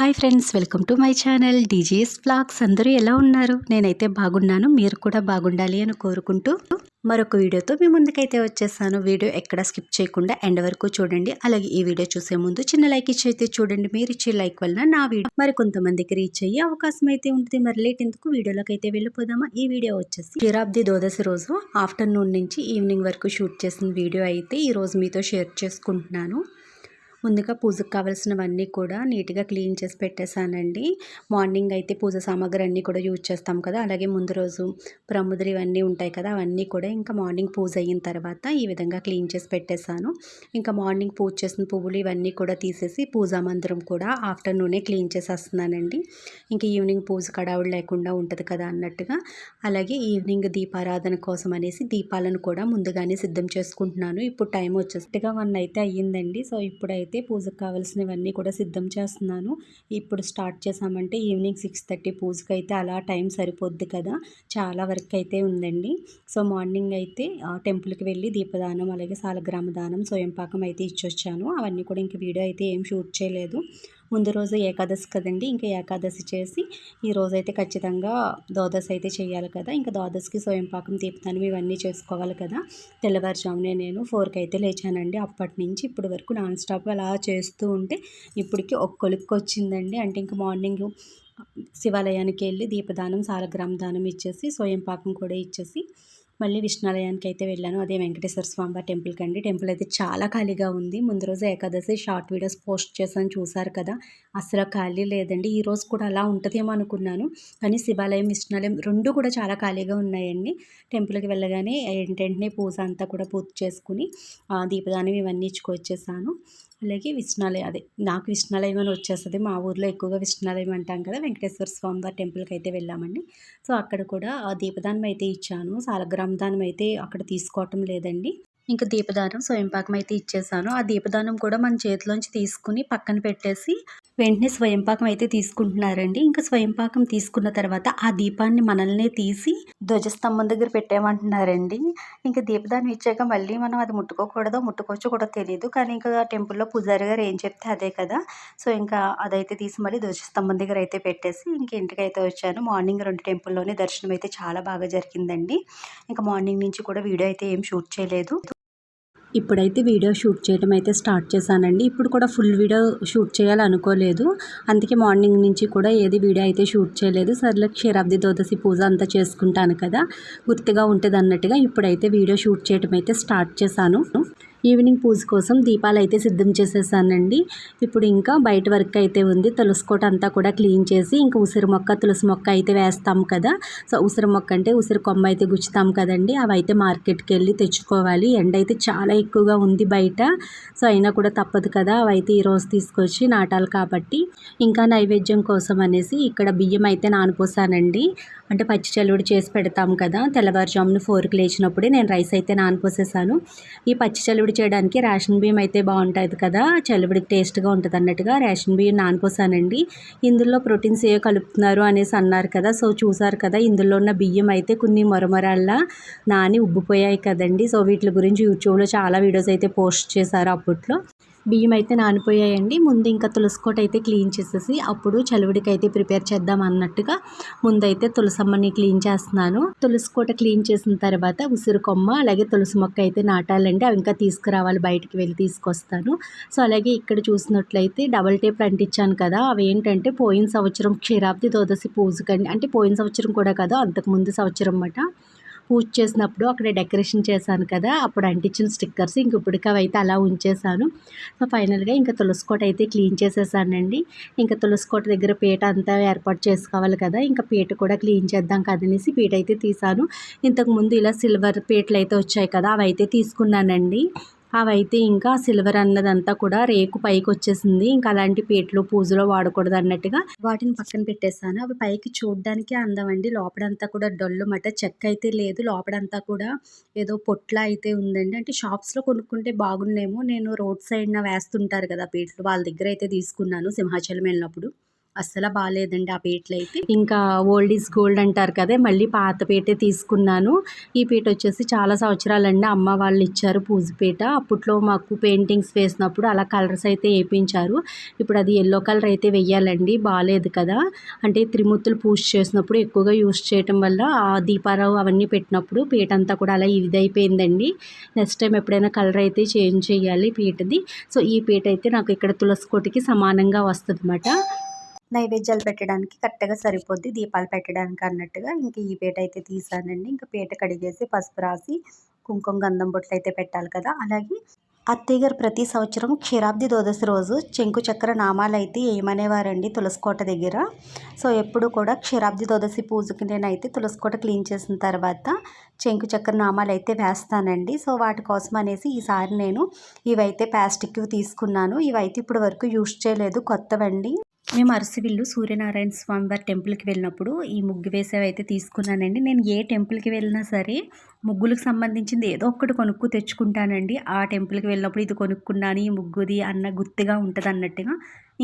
Hi friends welcome to my channel DGS blogs. అందరూ ఎలా ఉన్నారు? నేనైతే బాగున్నాను. మీరు కూడా బాగుండాలి అని కోరుకుంటూ మరొక వీడియోతో మీ ముందుకైతే వచ్చేసాను. వీడియో ఎక్కడ స్కిప్ చేయకుండా ఎండ్ వరకు చూడండి. అలాగే ఈ వీడియో చూసే ముందు చిన్న లైక్ ఇచ్చి అయితే చూడండి. మీరు ఇచ్చే లైక్ వలన నా వీడియో మరి కొంతమందికి రీచ్ అయ్యే అవకాశం అయితే ఉంటుంది. మరి లేట్ ఎందుకు? వీడియోలోకి అయితే వెళ్ళిపోదామా? ఈ వీడియో వచ్చేసి చిరాబ్ది దోదశి రోజు ఆఫ్టర్నూన్ నుంచి ఈవినింగ్ వరకు షూట్ చేసిన వీడియో అయితే ఈ రోజు మీతో షేర్ చేసుకుంటున్నాను. ముందుగా పూజకు కావాల్సినవన్నీ కూడా నీట్గా క్లీన్ చేసి పెట్టేశానండి. మార్నింగ్ అయితే పూజ సామాగ్రి అన్నీ కూడా యూజ్ చేస్తాం కదా అలాగే ముందు రోజు ప్రముద్రి ఇవన్నీ ఉంటాయి కదా అవన్నీ కూడా ఇంకా మార్నింగ్ పూజ అయిన తర్వాత ఈ విధంగా క్లీన్ చేసి పెట్టేశాను. ఇంకా మార్నింగ్ పూజ చేసిన పువ్వులు ఇవన్నీ కూడా తీసేసి పూజా మందిరం కూడా ఆఫ్టర్నూనే క్లీన్ చేసేస్తున్నానండి. ఇంకా ఈవినింగ్ పూజ కడావుడు లేకుండా ఉంటుంది కదా అన్నట్టుగా. అలాగే ఈవినింగ్ దీపారాధన కోసం అనేసి దీపాలను కూడా ముందుగానే సిద్ధం చేసుకుంటున్నాను. ఇప్పుడు టైం వచ్చేసట్టుగా వన్ అయితే అయ్యిందండి. సో ఇప్పుడైతే అయితే పూజకు కావాల్సినవన్నీ కూడా సిద్ధం చేస్తున్నాను. ఇప్పుడు స్టార్ట్ చేసామంటే ఈవినింగ్ సిక్స్ థర్టీ పూజకి అయితే అలా టైం సరిపోద్ది కదా. చాలా వర్క్ అయితే ఉందండి. సో మార్నింగ్ అయితే టెంపుల్కి వెళ్ళి దీపదానం అలాగే సాలగ్రామ దానం స్వయంపాకం అయితే ఇచ్చొచ్చాను. అవన్నీ కూడా ఇంక వీడియో అయితే ఏం షూట్ చేయలేదు. ముందు రోజు ఏకాదశి కదండి ఇంకా ఏకాదశి చేసి ఈ రోజైతే ఖచ్చితంగా ద్వాదశి అయితే చేయాలి కదా. ఇంకా ద్వాదశికి స్వయం పాకం తీపుతాను ఇవన్నీ చేసుకోవాలి కదా. తెల్లవారుజామునే నేను ఫోర్కి అయితే లేచానండి. అప్పటి నుంచి ఇప్పటి వరకు నాన్ స్టాప్గా అలా చేస్తూ ఉంటే ఇప్పటికి ఒక్కొలిక్కి వచ్చిందండి. అంటే ఇంకా మార్నింగ్ శివాలయానికి వెళ్ళి దీపదానం సాలగ్రామ దానం ఇచ్చేసి స్వయం పాకం కూడా ఇచ్చేసి మళ్ళీ విష్ణాలయానికి అయితే వెళ్ళాను. అదే వెంకటేశ్వర స్వామి టెంపుల్కి అండి టెంపుల్ అయితే చాలా ఖాళీగా ఉంది. ముందు రోజు ఏకాదశి షార్ట్ వీడియోస్ పోస్ట్ చేశాను. చూసారు కదా అసలు ఖాళీ లేదండి. ఈ రోజు కూడా అలా ఉంటుందేమో అనుకున్నాను. కానీ శివాలయం విష్ణాలయం రెండు కూడా చాలా ఖాళీగా ఉన్నాయండి. టెంపుల్కి వెళ్ళగానే ఏంటంటే పూజ అంతా కూడా పూర్తి చేసుకుని దీపదానం ఇవన్నీ ఇచ్చుకొచ్చేసాను. అలాగే విష్ణాలయం. అదే నాకు విష్ణాలయం అని వచ్చేస్తుంది. మా ఊర్లో ఎక్కువగా విష్ణాలయం అంటాం కదా వెంకటేశ్వర స్వామి వారి టెంపుల్కి అయితే వెళ్ళామండి. సో అక్కడ కూడా దీపదానం అయితే ఇచ్చాను. సాలగ్రామ దానం అయితే అక్కడ తీసుకోవటం లేదండి. ఇంకా దీపదానం స్వయంపాకం అయితే ఇచ్చేసాను. ఆ దీపదానం కూడా మన చేతిలోంచి తీసుకుని పక్కన పెట్టేసి వెంటనే స్వయంపాకం అయితే తీసుకుంటున్నారండి. ఇంకా స్వయంపాకం తీసుకున్న తర్వాత ఆ దీపాన్ని మనల్నే తీసి ధ్వజస్తంభం దగ్గర పెట్టేమంటున్నారండి ఇంకా దీపదానం ఇచ్చాక మళ్ళీ మనం అది ముట్టుకోకూడదో ముట్టుకోవచ్చు కూడా తెలియదు కానీ ఇంకా టెంపుల్లో పూజారి గారు ఏం చెప్తే అదే కదా. సో ఇంకా అదైతే తీసి మళ్ళీ ధ్వజస్తంభం దగ్గర అయితే పెట్టేసి ఇంక ఇంటికి అయితే వచ్చాను. మార్నింగ్ రెండు టెంపుల్లోనే దర్శనం అయితే చాలా బాగా జరిగిందండి. ఇంకా మార్నింగ్ నుంచి కూడా వీడియో అయితే ఏం షూట్ చేయలేదు. ఇప్పుడైతే వీడియో షూట్ చేయడం అయితే స్టార్ట్ చేశానండి. ఇప్పుడు కూడా ఫుల్ వీడియో షూట్ చేయాలనుకోలేదు. అందుకే మార్నింగ్ నుంచి కూడా ఏది వీడియో అయితే షూట్ చేయలేదు. సర్లే క్షీరాబ్ది దోదశి పూజ అంతా చేసుకుంటాను కదా. గుర్తుగా ఉంటుంది అన్నట్టుగా ఇప్పుడైతే వీడియో షూట్ చేయడం అయితే స్టార్ట్ చేశాను. ఈవినింగ్ పూజ కోసం దీపాలు అయితే సిద్ధం చేసేసానండి. ఇప్పుడు ఇంకా బయట వర్క్ అయితే ఉంది. తులసికోట అంతా కూడా క్లీన్ చేసి ఇంకా ఉసిరి మొక్క తులసి మొక్క అయితే వేస్తాం కదా. సో ఉసిరి మొక్క అంటే ఉసిరి కొమ్మ అయితే గుచ్చుతాం కదండి. అవి అయితే మార్కెట్కి వెళ్ళి తెచ్చుకోవాలి. ఎండ అయితే చాలా ఎక్కువగా ఉంది బయట. సో అయినా కూడా తప్పదు కదా. అవి అయితే ఈరోజు తీసుకొచ్చి నాటాలి కాబట్టి. ఇంకా నైవేద్యం కోసం అనేసి ఇక్కడ బియ్యం అయితే నానిపోసానండి. అంటే పచ్చి చల్లుడు చేసి పెడతాం కదా తెల్లవారుజామున ఫోర్కి లేచినప్పుడే నేను రైస్ అయితే నానిపోసేసాను. ఈ పచ్చి చల్లుడు చేయడానికి రేషన్ బియ్యం అయితే బాగుంటుంది కదా చల్లుడికి టేస్ట్గా ఉంటుంది అన్నట్టుగా రేషన్ బియ్యం నానిపోసానండి. ఇందులో ప్రోటీన్స్ ఏ కలుపుతున్నారు అనేసి అన్నారు కదా సో చూసారు కదా ఇందులో ఉన్న బియ్యం అయితే కొన్ని మొరమరాళ్ళ నాని ఉబ్బిపోయాయి కదండి. సో వీటి గురించి యూట్యూబ్లో చాలా వీడియోస్ అయితే పోస్ట్ చేశారు అప్పట్లో. బియ్యం అయితే నానిపోయాయండి. ముందు ఇంకా తులసికోట అయితే క్లీన్ చేసేసి అప్పుడు చలువుడికి అయితే ప్రిపేర్ చేద్దాం అన్నట్టుగా ముందైతే తులసమ్మని క్లీన్ చేస్తున్నాను. తులసికోట క్లీన్ చేసిన తర్వాత ఉసిరి కొమ్మ అలాగే తులసి మొక్క అయితే నాటాలండి. అవి ఇంకా తీసుకురావాలి బయటికి వెళ్ళి తీసుకొస్తాను. సో అలాగే ఇక్కడ చూసినట్లయితే డబల్ టేప్ అంటించాను కదా అవి ఏంటంటే పోయిన సంవత్సరం క్షీరాబ్ది దోదసి పూజకండి. అంటే పోయిన సంవత్సరం కూడా కదా అంతకు ముందు సంవత్సరం అన్నమాట. పూజ చేసినప్పుడు అక్కడ డెకరేషన్ చేశాను కదా అప్పుడు అంటించిన స్టిక్కర్స్ ఇంక ఇప్పటికి అయితే అలా ఉంచేసాను సో ఫైనల్గా ఇంకా తులసికోట అయితే క్లీన్ చేసేసానండి. ఇంకా తులసికోట దగ్గర పీట అంతా ఏర్పాటు చేసుకోవాలి కదా ఇంకా పీట కూడా క్లీన్ చేద్దాం కదనేసి పీట అయితే తీసాను ఇంతకుముందు ఇలా సిల్వర్ పీటలు అయితే వచ్చాయి కదా అవి అయితే తీసుకున్నానండి. అవైతే ఇంకా సిల్వర్ అన్నదంతా కూడా రేకు పైకి వచ్చేసింది ఇంకా అలాంటి పీటలు పూజలో వాడకూడదు అన్నట్టుగా వాటిని పక్కన పెట్టేశాను. అవి పైకి చూడడానికి అండి. లోపడంతా కూడా డొల్లు మట చెక్క అయితే లేదు. లోపడంతా కూడా ఏదో పొట్ల అయితే ఉందండి. అంటే షాప్స్లో కొనుక్కుంటే బాగుండేమో. నేను రోడ్ సైడ్న వేస్తుంటారు కదా పీటలు. వాళ్ళ దగ్గర అయితే తీసుకున్నాను సింహాచలం వెళ్ళినప్పుడు. అస్సలు బాగాలేదండి ఆ పీటలు అయితే ఇంకా ఓల్డ్ ఈజ్ గోల్డ్ అంటారు కదా మళ్ళీ పాత పీటే తీసుకున్నాను. ఈ పీట వచ్చేసి చాలా సంవత్సరాలండి అమ్మ వాళ్ళు ఇచ్చారు పూజపీట అప్పట్లో మాకు పెయింటింగ్స్ వేసినప్పుడు అలా కలర్స్ అయితే వేయించారు ఇప్పుడు అది ఎల్లో కలర్ అయితే వెయ్యాలండి బాగాలేదు కదా. అంటే త్రిమూర్తులు పూజ చేసినప్పుడు ఎక్కువగా యూస్ చేయటం వల్ల ఆ దీపారావు అవన్నీ పెట్టినప్పుడు పీట అంతా కూడా అలా ఇదైపోయిందండి. నెక్స్ట్ టైం ఎప్పుడైనా కలర్ అయితే చేంజ్ చేయాలి పీటది. సో ఈ పీట అయితే నాకు ఇక్కడ తులసి కోటికి సమానంగా వస్తుంది అన్నమాట నైవేద్యాలు పెట్టడానికి కరెక్ట్గా సరిపోద్ది. దీపాలు పెట్టడానికి అన్నట్టుగా ఇంక ఈ పీట అయితే తీసానండి. ఇంకా పీట కడిగేసి పసుపు రాసి కుంకుమ గంధం బొట్లు అయితే పెట్టాలి కదా. అలాగే అత్తయ్య గారు ప్రతి సంవత్సరం క్షీరాబ్ది ద్వాదశి రోజు చెంకు చక్ర నామాలు అయితే ఏమనేవారండి తులసికోట దగ్గర. సో ఎప్పుడు కూడా క్షీరాబ్ది ద్వాదశి పూజకి నేనైతే తులసికోట క్లీన్ చేసిన తర్వాత చెంకు చక్ర నామాలు అయితే వేస్తానండి. సో వాటి కోసం అనేసి ఈసారి నేను ఇవైతే ప్లాస్టిక్ తీసుకున్నాను. ఇవైతే ఇప్పటి వరకు యూజ్ చేయలేదు కొత్తవండి. మేము అరసివిల్లు సూర్యనారాయణ స్వామి వారి టెంపుల్కి వెళ్ళినప్పుడు ఈ ముగ్గు వేసేవి అయితే తీసుకున్నానండి. నేను ఏ టెంపుల్కి వెళ్ళినా సరే ముగ్గులకు సంబంధించింది ఏదో ఒకటి కొనుక్కు తెచ్చుకుంటానండి. ఆ టెంపుల్కి వెళ్ళినప్పుడు ఇది కొనుక్కున్నాను ఈ ముగ్గుది అన్న గుర్తుగా ఉంటుంది అన్నట్టుగా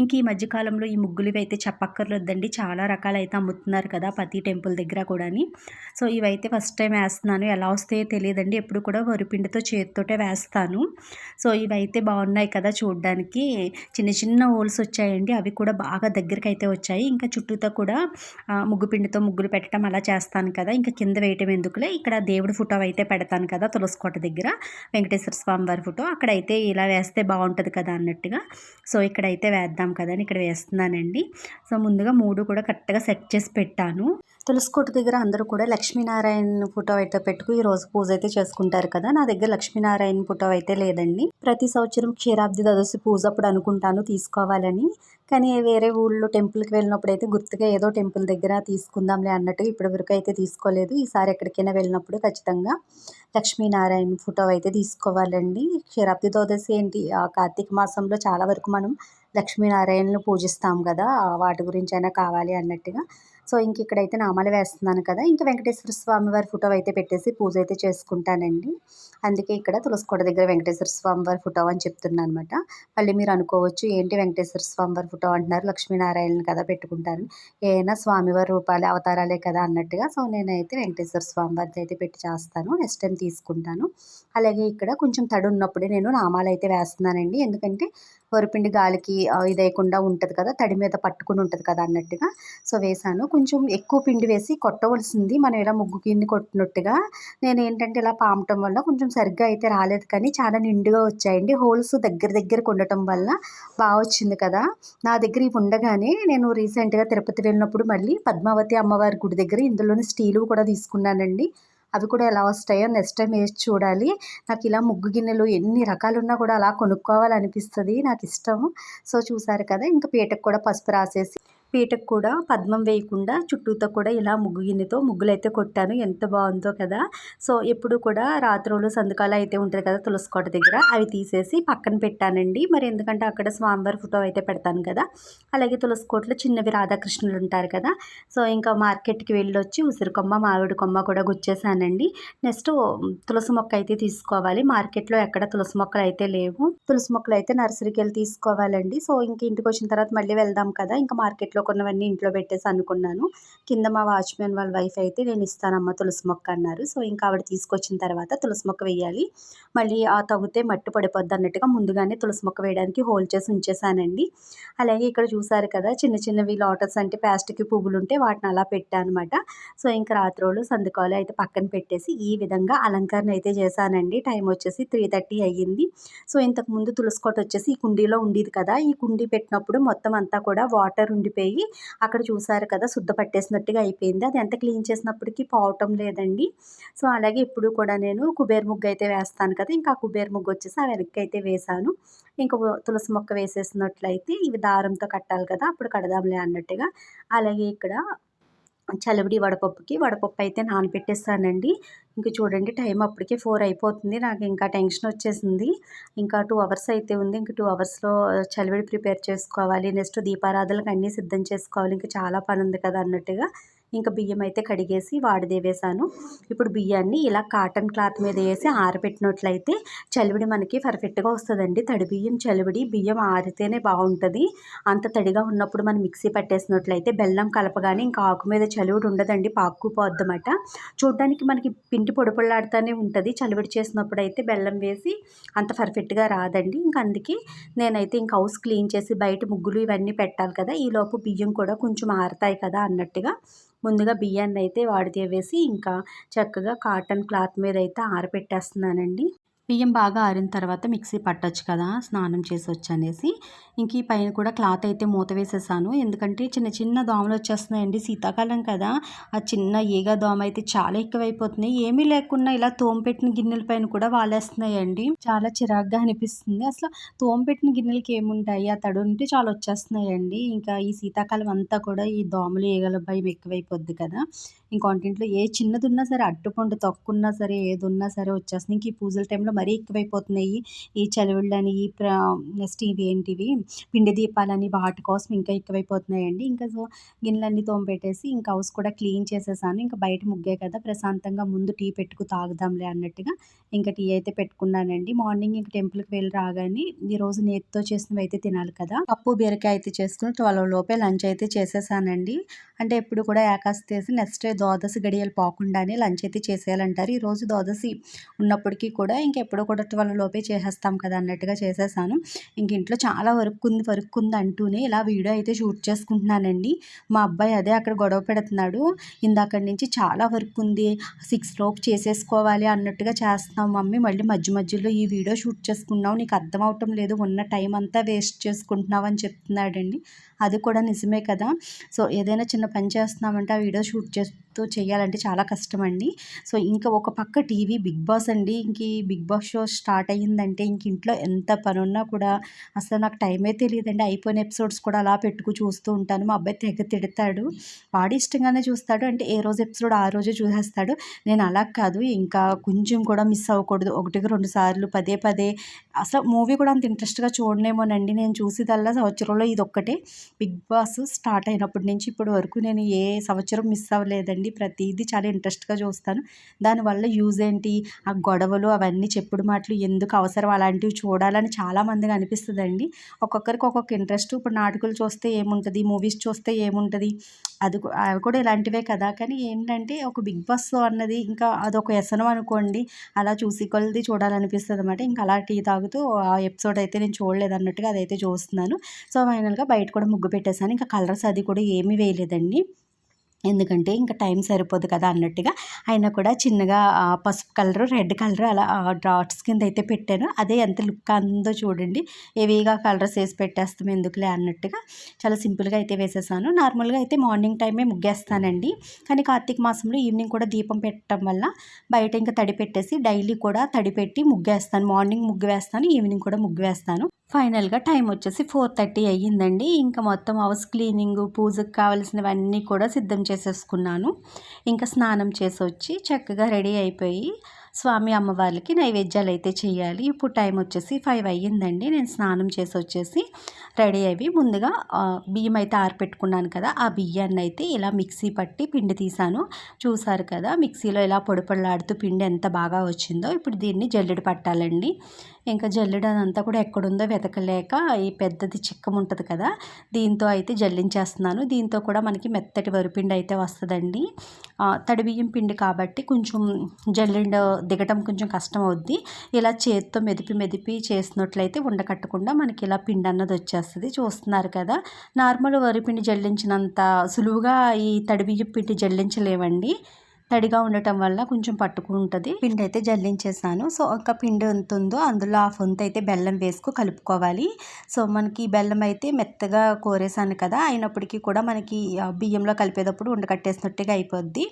ఇంక ఈ మధ్యకాలంలో ఈ ముగ్గులు అయితే చెప్పక్కర్లేదండి. చాలా రకాలు అయితే అమ్ముతున్నారు కదా ప్రతి టెంపుల్ దగ్గర కూడాని. సో ఇవైతే ఫస్ట్ టైం వేస్తున్నాను. ఎలా వస్తాయో తెలియదండి. ఎప్పుడు కూడా వరిపిండితో చేతితోటే వేస్తాను. సో ఇవైతే బాగున్నాయి కదా చూడడానికి. చిన్న చిన్న హోల్స్ వచ్చాయండి. అవి కూడా బాగా దగ్గరికి అయితే వచ్చాయి. ఇంకా చుట్టూతో కూడా ముగ్గు పిండితో ముగ్గులు పెట్టడం అలా చేస్తాను కదా. ఇంకా కింద వేయటం ఎందుకులే. ఇక్కడ దేవుడి ఫోటో అయితే పెడతాను కదా తులసికోట దగ్గర. వెంకటేశ్వర స్వామి వారి ఫోటో. అక్కడైతే ఇలా వేస్తే బాగుంటుంది కదా అన్నట్టుగా. సో ఇక్కడైతే వేద్దాం. కదా అని ఇక్కడ వేస్తున్నానండి. సో ముందుగా మూడు కూడా కరెక్ట్గా సెట్ చేసి పెట్టాను. తులసికోట దగ్గర అందరూ కూడా లక్ష్మీనారాయణ ఫోటో అయితే పెట్టుకు ఈ రోజు పూజ అయితే చేసుకుంటారు కదా. నా దగ్గర లక్ష్మీనారాయణ ఫోటో అయితే లేదండి. ప్రతి సంవత్సరం క్షీరాబ్ది దదసి పూజ అప్పుడు అనుకుంటాను తీసుకోవాలని. కానీ వేరే ఊళ్ళో టెంపుల్కి వెళ్ళినప్పుడు అయితే గుర్తుగా ఏదో టెంపుల్ దగ్గర తీసుకుందాంలే అన్నట్టు ఇప్పటి వరకు అయితే తీసుకోలేదు. ఈసారి ఎక్కడికైనా వెళ్ళినప్పుడు ఖచ్చితంగా లక్ష్మీనారాయణ ఫోటో అయితే తీసుకోవాలండి. క్షీరాబ్ది ద్వాదశి ఏంటి? ఆ కార్తీక మాసంలో చాలా వరకు మనం లక్ష్మీనారాయణను పూజిస్తాం కదా. వాటి గురించి అయినా కావాలి అన్నట్టుగా. సో ఇంక ఇక్కడైతే నామాలు వేస్తున్నాను కదా! ఇంకా వెంకటేశ్వర స్వామి వారి ఫోటో అయితే పెట్టేసి పూజ అయితే చేసుకుంటానండి. అందుకే ఇక్కడ తులసికోట దగ్గర వెంకటేశ్వర స్వామి వారి ఫోటో అని చెప్తున్నాను అనమాట మళ్ళీ మీరు అనుకోవచ్చు ఏంటి వెంకటేశ్వర స్వామి వారి ఫోటో అంటున్నారు? లక్ష్మీనారాయణ కదా పెట్టుకుంటాను ఏమైనా స్వామివారి రూపాలే అవతారాలే కదా అన్నట్టుగా సో నేనైతే వెంకటేశ్వర స్వామి వారిది అయితే పెట్టి చేస్తాను. నెక్స్ట్ టైం తీసుకుంటాను. అలాగే ఇక్కడ కొంచెం తడి ఉన్నప్పుడే నేను నామాలు అయితే వేస్తున్నానండి. ఎందుకంటే వరిపిండి గాలికి ఇదేయకుండా ఉంటుంది కదా తడి మీద పట్టుకుని ఉంటుంది కదా అన్నట్టుగా. సో వేసాను. కొంచెం ఎక్కువ పిండి వేసి కొట్టవలసింది మనం ఇలా ముగ్గు కింద కొట్టినట్టుగా. నేను ఏంటంటే ఇలా పామటం వల్ల కొంచెం సరిగ్గా అయితే రాలేదు కానీ చాలా నిండుగా వచ్చాయండి. హోల్స్ దగ్గర దగ్గరకు ఉండటం వల్ల బాగా వచ్చింది కదా. నా దగ్గర ఇవి ఉండగానే నేను రీసెంట్గా తిరుపతి వెళ్ళినప్పుడు మళ్ళీ పద్మావతి అమ్మవారి గుడి దగ్గర ఇందులోని స్టీలు కూడా తీసుకున్నానండి. అవి కూడా ఎలా వస్తాయో నెక్స్ట్ టైం వేసి చూడాలి. నాకు ఇలా ముగ్గు గిన్నెలు ఎన్ని రకాలు ఉన్నా కూడా అలా కొనుక్కోవాలనిపిస్తుంది నాకు ఇష్టం సో చూసారు కదా ఇంకా పీటకు కూడా పసుపు రాసేసి పీటకు కూడా పద్మం వేయకుండా చుట్టూతో కూడా ఇలా ముగ్గు గిన్నెతో ముగ్గులు అయితే కొట్టాను. ఎంత బాగుందో కదా. సో ఎప్పుడు కూడా రాత్రులు సందుకాలు అయితే ఉంటుంది కదా తులసికోట దగ్గర. అవి తీసేసి పక్కన పెట్టానండి. మరి ఎందుకంటే అక్కడ స్వామివారి ఫోటో అయితే పెడతాను కదా. అలాగే తులసికోటలో చిన్నవి రాధాకృష్ణులు ఉంటారు కదా. సో ఇంకా మార్కెట్కి వెళ్ళొచ్చి ఉసిరి కొమ్మ మామిడి కొమ్మ కూడా గుచ్చేసానండి. నెక్స్ట్ తులసి మొక్క అయితే తీసుకోవాలి. మార్కెట్లో ఎక్కడ తులసి మొక్కలు అయితే లేవు. తులసి మొక్కలు అయితే నర్సరీకి వెళ్ళి తీసుకోవాలండి. సో ఇంక ఇంటికి వచ్చిన తర్వాత మళ్ళీ వెళ్దాం కదా. ఇంకా మార్కెట్లో కొన్నవన్నీ ఇంట్లో పెట్టేసి అనుకున్నాను. కింద మా వాచ్మెన్ వాళ్ళ వైఫ్ అయితే నేను ఇస్తానమ్మా తులసి మొక్క అన్నారు. సో ఇంకా ఆవిడ తీసుకొచ్చిన తర్వాత తులసి మొక్క వేయాలి. మళ్ళీ ఆ తవ్వితే మట్టి పడిపోద్ది అన్నట్టుగా ముందుగానే తులసి మొక్క వేయడానికి హోల్ చేసి ఉంచేసానండి. అలాగే ఇక్కడ చూసారు కదా చిన్న చిన్నవి లోటస్ అంటే ప్లాస్టిక్ పువ్వులు ఉంటే వాటిని అలా పెట్టాను అనమాట సో ఇంకా రాత్రోళ్ళు సందుకాలు అయితే పక్కన పెట్టేసి ఈ విధంగా అలంకరణ అయితే చేశానండి. టైం వచ్చేసి త్రీ థర్టీ అయ్యింది. సో ఇంతకుముందు తులసి కొట్ట వచ్చేసి ఈ కుండీలో ఉండేది కదా ఈ కుండీ పెట్టినప్పుడు మొత్తం అంతా కూడా వాటర్ ఉండిపోయి అయిపోయాయి. అక్కడ చూసారు కదా శుద్ధ పట్టేసినట్టుగా అయిపోయింది. అది ఎంత క్లీన్ చేసినప్పటికీ పోవటం లేదండి. సో అలాగే ఇప్పుడు కూడా నేను కుబేర్ ముగ్గు అయితే వేస్తాను కదా ఇంకా కుబేర్ ముగ్గు వచ్చేసి ఆ వెనక్కి అయితే వేశాను. ఇంకా తులసి మొక్క వేసేసినట్లయితే ఇవి దారంతో కట్టాలి కదా అప్పుడు కడదాంలే అన్నట్టుగా. అలాగే ఇక్కడ చలివిడి వడపప్పుకి వడపప్పు అయితే నానబెట్టేస్తానండి. ఇంక చూడండి టైం అప్పటికే ఫోర్ అయిపోతుంది. నాకు ఇంకా టెన్షన్ వచ్చేసింది. ఇంకా టూ అవర్స్ అయితే ఉంది. ఇంక టూ అవర్స్లో చలివిడి ప్రిపేర్ చేసుకోవాలి. నెక్స్ట్ దీపారాధనలకు అన్నీ సిద్ధం చేసుకోవాలి. ఇంకా చాలా పని ఉంది కదా అన్నట్టుగా. ఇంకా బియ్యం అయితే కడిగేసి వాడిదేవేశాను ఇప్పుడు బియ్యాన్ని ఇలా కాటన్ క్లాత్ మీద వేసి ఆరబెట్టినట్లయితే చలివిడి మనకి పర్ఫెక్ట్గా వస్తుందండి. తడి బియ్యం చలివిడి బియ్యం ఆరితేనే బాగుంటుంది. అంత తడిగా ఉన్నప్పుడు మనం మిక్సీ పట్టేసినట్లయితే బెల్లం కలపగానే ఇంకా ఆకు మీద చలివిడి ఉండదండి. పాక్కుపోద్దన్నమాట చూడడానికి మనకి పిండి పొడిపొడలాడుతూనే ఉంటుంది. చలివిడి చేసినప్పుడు అయితే బెల్లం వేసి అంత పర్ఫెక్ట్గా రాదండి. ఇంకా అందుకే నేనైతే ఇంకా హౌస్ క్లీన్ చేసి బయట ముగ్గులు ఇవన్నీ పెట్టాలి కదా. ఈలోపు బియ్యం కూడా కొంచెం ఆరుతాయి కదా అన్నట్టుగా ముందుగా బియ్యాన్ని అయితే వాడితే వేసి ఇంకా చక్కగా కాటన్ క్లాత్ మీద అయితే ఆరబెట్టేస్తున్నానండి బియ్యం బాగా ఆరిన తర్వాత మిక్సీ పట్టచ్చు కదా స్నానం చేసి వచ్చనేసి ఇంక ఈ పైన కూడా క్లాత్ అయితే మూత వేసేసాను. ఎందుకంటే చిన్న చిన్న దోమలు వచ్చేస్తున్నాయండి శీతాకాలం కదా. ఆ చిన్న ఈగ దోమ అయితే చాలా ఎక్కువైపోతున్నాయి ఏమీ లేకుండా ఇలా తోంపెట్టిన గిన్నెల పైన కూడా వాలేస్తున్నాయండి. చాలా చిరాగ్గా అనిపిస్తుంది. అసలు తోంపెట్టిన గిన్నెలకి ఏముంటాయి? ఆ తడు ఉంటే చాలా వచ్చేస్తున్నాయండి. ఇంకా ఈ శీతాకాలం అంతా కూడా ఈ దోమలు ఈగల భయం ఎక్కువైపోద్ది కదా. ఇంకొంటింట్లో ఏ చిన్నది ఉన్నా సరే అట్టుపండు తొక్కున్నా సరే ఏది ఉన్నా సరే వచ్చేస్తుంది. ఇంక ఈ పూజల టైంలో మరీ ఎక్కువైపోతున్నాయి ఈ చలివిళ్ళని ఈ ప్ర నెక్స్ట్ ఇవి ఏంటివి? పిండి దీపాలని వాటి కోసం ఇంకా ఎక్కువైపోతున్నాయండి. ఇంకా సో గిన్నెలన్నీ తోమపెట్టేసి ఇంకా హౌస్ కూడా క్లీన్ చేసేసాను. ఇంకా బయట ముగ్గే కదా ప్రశాంతంగా ముందు టీ పెట్టుకు తాగుదాంలే అన్నట్టుగా ఇంకా టీ అయితే పెట్టుకున్నానండి. మార్నింగ్ ఇంక టెంపుల్కి వెళ్ళి రాగానే ఈరోజు నేతితో చేసినవి అయితే తినాలి కదా. పప్పు బీరకాయ అయితే చేసుకుని ట్వెల్వ్ లోపే లంచ్ అయితే చేసేసానండి. అంటే ఎప్పుడు కూడా యాకాస్ చేసి నెక్స్ట్ డే ద్వాదశి గడియలు పోకుండానే లంచ్ అయితే చేసేయాలంటారు ఈరోజు ద్వాదశి ఉన్నప్పటికీ కూడా ఇంకెప్పుడో కూడా ట్వెల్వ్ లోపే చేసేస్తాం కదా అన్నట్టుగా చేసేసాను. ఇంక ఇంట్లో చాలా వర్క్ ఉంది వర్క్ ఉంది అంటూనే ఇలా వీడియో అయితే షూట్ చేసుకుంటున్నానండి. మా అబ్బాయి అదే అక్కడ గొడవ పెడుతున్నాడు. ఇందాక నుంచి చాలా వర్క్ ఉంది సిక్స్ లోపు చేసేసుకోవాలి అన్నట్టుగా చేస్తున్నాం మమ్మీ. మళ్ళీ మధ్య మధ్యలో ఈ వీడియో షూట్ చేసుకున్నావు నీకు అర్థం అవటం లేదు ఉన్న టైం అంతా వేస్ట్ చేసుకుంటున్నావు అని చెప్తున్నాడండి. అది కూడా నిజమే కదా. సో ఏదైనా చిన్న పని చేస్తున్నామంటే ఆ వీడియో షూట్ చేస్తూ చేయాలంటే చాలా కష్టం అండి సో ఇంకా ఒక పక్క టీవీ బిగ్ బాస్ అండి. ఇంక ఈ బిగ్ బాస్ షో స్టార్ట్ అయ్యిందంటే ఇంక ఇంట్లో ఎంత పని ఉన్నా కూడా అసలు నాకు టైమే తెలియదండి. అయిపోయిన ఎపిసోడ్స్ కూడా అలా పెట్టుకు చూస్తూ ఉంటాను. మా అబ్బాయి తెగ తిడతాడు. వాడు ఇష్టంగానే చూస్తాడు. అంటే ఏ రోజు ఎపిసోడ్ ఆ రోజే చూసేస్తాడు. నేను అలా కాదు. ఇంకా కొంచెం కూడా మిస్ అవ్వకూడదు. ఒకటికి రెండు సార్లు పదే పదే అసలు మూవీ కూడా అంత ఇంట్రెస్ట్గా చూడనేమోనండి. నేను చూసేదల్లా సంవత్సరంలో ఇది ఒక్కటే బిగ్ బాస్ స్టార్ట్ అయినప్పటి నుంచి ఇప్పటి వరకు నేను ఏ సంవత్సరం మిస్ అవ్వలేదండి. ప్రతిదీ చాలా ఇంట్రెస్ట్గా చూస్తాను. దానివల్ల యూజ్ ఏంటి? ఆ గొడవలు అవన్నీ చెప్పుడు మాటలు ఎందుకు అవసరం? అలాంటివి చూడాలని చాలామందికి అనిపిస్తుందండి. ఒక్కొక్కరికి ఒక్కొక్క ఇంట్రెస్ట్. ఇప్పుడు నాటకాలు చూస్తే ఏముంటుంది? మూవీస్ చూస్తే ఏముంటుంది? అది అవి కూడా ఇలాంటివే కదా. కానీ ఏంటంటే ఒక బిగ్ బాస్ అన్నది ఇంకా అదొక వ్యసనం అనుకోండి. అలా చూసి కొలది చూడాలనిపిస్తుంది అనమాట ఇంకా అలా టీ తాగు కొనసాగుతూ ఆ ఎపిసోడ్ అయితే నేను చూడలేదు అన్నట్టుగా అదైతే చూస్తున్నాను. సో ఫైనల్గా బయట కూడా ముగ్గు పెట్టేశాను. ఇంకా కలర్స్ అది కూడా ఏమీ వేయలేదండి. ఎందుకంటే ఇంకా టైం సరిపోదు కదా అన్నట్టుగా. అయినా కూడా చిన్నగా పసుపు కలరు రెడ్ కలర్ అలా డాట్స్ కింద అయితే పెట్టాను. అదే ఎంత లుక్ అందో చూడండి. హెవీగా కలర్స్ వేసి పెట్టేస్తాం ఎందుకులే అన్నట్టుగా. చాలా సింపుల్గా అయితే వేసేసాను. నార్మల్గా అయితే మార్నింగ్ టైమే ముగ్గేస్తానండి. కానీ కార్తీక మాసంలో ఈవినింగ్ కూడా దీపం పెట్టడం వల్ల బయట ఇంకా తడి పెట్టేసి డైలీ కూడా తడి పెట్టి ముగ్గేస్తాను. మార్నింగ్ ముగ్గు వేస్తాను ఈవినింగ్ కూడా ముగ్గు వేస్తాను. ఫైనల్గా టైం వచ్చేసి ఫోర్ థర్టీ అయ్యిందండి. ఇంకా మొత్తం హౌస్ క్లీనింగ్ పూజకు కావాల్సినవన్నీ కూడా సిద్ధం చేసేసుకున్నాను. ఇంకా స్నానం చేసి వచ్చి చక్కగా రెడీ అయిపోయి స్వామి అమ్మవార్లకి నైవేద్యాలు అయితే చేయాలి. ఇప్పుడు టైం వచ్చేసి ఫైవ్ అయ్యిందండి. నేను స్నానం చేసి వచ్చేసి రెడీ అయ్యి ముందుగా బియ్యం అయితే ఆరిపెట్టుకున్నాను కదా ఆ బియ్యాన్ని అయితే ఇలా మిక్సీ పట్టి పిండి తీసాను చూసారు కదా మిక్సీలో ఇలా పొడి పిండి ఎంత బాగా వచ్చిందో. ఇప్పుడు దీన్ని జల్లెడ పట్టాలండి. ఇంకా జల్లెడ అదంతా కూడా ఎక్కడుందో వెతకలేక ఈ పెద్దది చిక్కం ఉంటుంది కదా దీంతో అయితే జల్లించేస్తున్నాను. దీంతో కూడా మనకి మెత్తటి వరిపిండి అయితే వస్తుందండి. తడిబియ్యం పిండి కాబట్టి కొంచెం జల్లెడ దిగటం కొంచెం కష్టం అవుద్ది ఇలా చేతితో మెదిపి మెదిపి చేసినట్లయితే ఉండకట్టకుండా మనకి ఇలా పిండి అన్నది వచ్చేస్తుంది. చూస్తున్నారు కదా నార్మల్ వరిపిండి జల్లించినంత సులువుగా ఈ తడిబియ్యం పిండి జల్లించలేవండి. తడిగా ఉండటం వల్ల కొంచెం పట్టుకుంటుంది. పిండి అయితే జల్లించేసాను. సో ఒక పిండి ఎంత ఉందో అందులో ఆ ఫొంత అయితే బెల్లం వేసుకు కలుపుకోవాలి. సో మనకి బెల్లం అయితే మెత్తగా కోరేసాను కదా అయినప్పటికీ కూడా మనకి బియ్యంలో కలిపేటప్పుడు ఉండకట్టేసినట్టుగా అయిపోద్ది.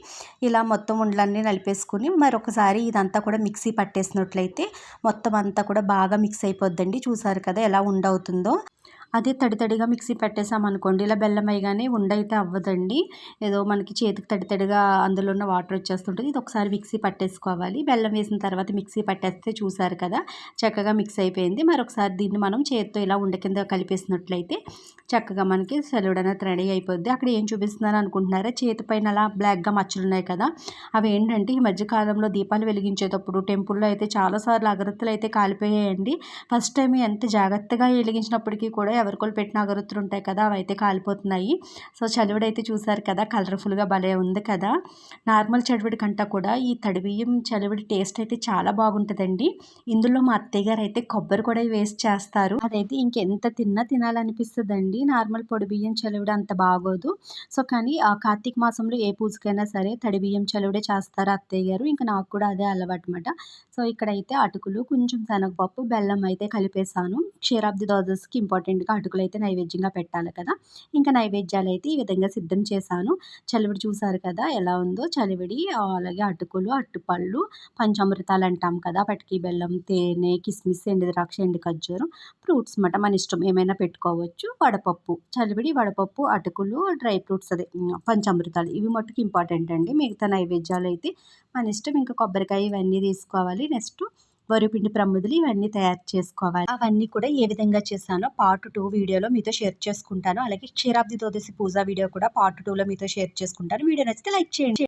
ఇలా మొత్తం ఉండలన్నీ నలిపేసుకుని మరొకసారి ఇదంతా కూడా మిక్సీ పట్టేసినట్లయితే మొత్తం అంతా కూడా బాగా మిక్స్ అయిపోద్దండి. చూసారు కదా ఎలా ఉండవుతుందో. అదే తడి తడిగా మిక్సీ పెట్టేసామనుకోండి. ఇలా బెల్లం అయ్యగానే ఉండైతే అవ్వదండి. ఏదో మనకి చేతికి తడి తడిగా అందులో ఉన్న వాటర్ వచ్చేస్తుంటుంది. ఇది ఒకసారి మిక్సీ పట్టేసుకోవాలి. బెల్లం వేసిన తర్వాత మిక్సీ పట్టేస్తే చూసారు కదా చక్కగా మిక్స్ అయిపోయింది. మరొకసారి దీన్ని మనం చేతితో ఇలా ఉండ కింద కలిపేసినట్లయితే చక్కగా మనకి సెలవుడ్ అనేది రెడీ అయిపోద్ది. అక్కడ ఏం చూపిస్తున్నాను అనుకుంటున్నారా? చేతి పైన అలా బ్లాక్గా మచ్చలు ఉన్నాయి కదా అవి ఏంటంటే ఈ మధ్యకాలంలో దీపాలు వెలిగించేటప్పుడు టెంపుల్లో అయితే చాలాసార్లు అగరత్తులు అయితే కాలిపోయాయండి. ఫస్ట్ టైం ఎంత జాగ్రత్తగా వెలిగించినప్పటికీ కూడా ఎవరికోళ్ళు పెట్టిన అగరత్తులు ఉంటాయి కదా అవి అయితే కాలిపోతున్నాయి. సో చలివిడైతే చూసారు కదా కలర్ఫుల్గా భలే ఉంది కదా. నార్మల్ చలివిడి కంటే కూడా ఈ తడిబియ్యం చలివిడి టేస్ట్ అయితే చాలా బాగుంటుందండి. ఇందులో మా అత్తయ్య గారు అయితే కొబ్బరి కూడా వేస్ట్ చేస్తారు. అదైతే ఇంకెంత తిన్నా తినాలనిపిస్తుందండి. నార్మల్ పొడి బియ్యం చలివిడి అంత బాగోదు. సో కానీ ఆ కార్తీక మాసంలో ఏ పూజకైనా సరే తడి బియ్యం చలివిడే చేస్తారు అత్తయ్య గారు. ఇంకా నాకు కూడా అదే అలవాటు అనమాట సో ఇక్కడైతే అటుకులు కొంచెం శనగపప్పు బెల్లం అయితే కలిపేసాను క్షీరాబ్ది దోదస్కి ఇంపార్టెంట్గా అటుకులు అయితే నైవేద్యంగా పెట్టాలి కదా. ఇంకా నైవేద్యాలు అయితే ఈ విధంగా సిద్ధం చేశాను. చలివిడి చూసారు కదా ఎలా ఉందో. చలివిడి అలాగే అటుకులు అట్టుపళ్ళు పంచామృతాలు అంటాం కదా. పటికి బెల్లం తేనె కిస్మిస్ ఎండు ద్రాక్ష ఎండు ఖర్జూరం ఫ్రూట్స్ అన్నమాట మన ఇష్టం ఏమైనా పెట్టుకోవచ్చు. వడపప్పు చలివిడి వడపప్పు అటుకులు డ్రై ఫ్రూట్స్ అదే పంచామృతాలు ఇవి మట్టుకు ఇంపార్టెంట్ అండి. మిగతా నైవేద్యాలు అయితే మన ఇష్టం. ఇంకా కొబ్బరికాయ ఇవన్నీ తీసుకోవాలి. నెక్స్ట్ వరిపిండి ప్రమ్ముదులు ఇవన్నీ తయారు చేసుకోవాలి. అవన్నీ కూడా ఏ విధంగా చేశానో పార్ట్ టూ వీడియోలో మీతో షేర్ చేసుకుంటాను. అలాగే క్షీరాబ్ది తోదసి పూజ వీడియో కూడా పార్ట్ టూలో మీతో షేర్ చేసుకుంటాను. వీడియో నచ్చితే లైక్ చేయండి.